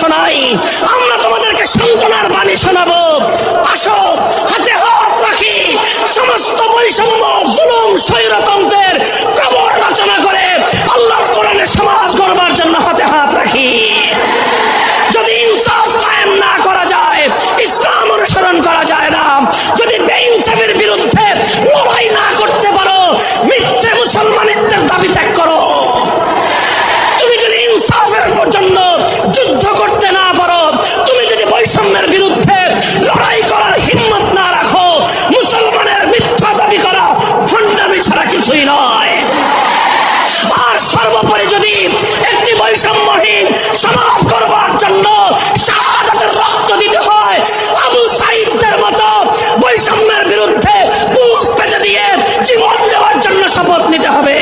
শোনাই। আমরা তোমাদেরকে সান্ত্বনার বাণী শোনাবো। কিছুই নয়। আর সর্বোপরি যদি একটি বৈষম্যহীন সমাজ করবার জন্য শাহাদাতের রক্ত দিতে হয়, আবু সাইদদের মতো বৈষম্যের বিরুদ্ধে বুক পেতে দিয়ে জীবন দেওয়ার জন্য শপথ নিতে হবে।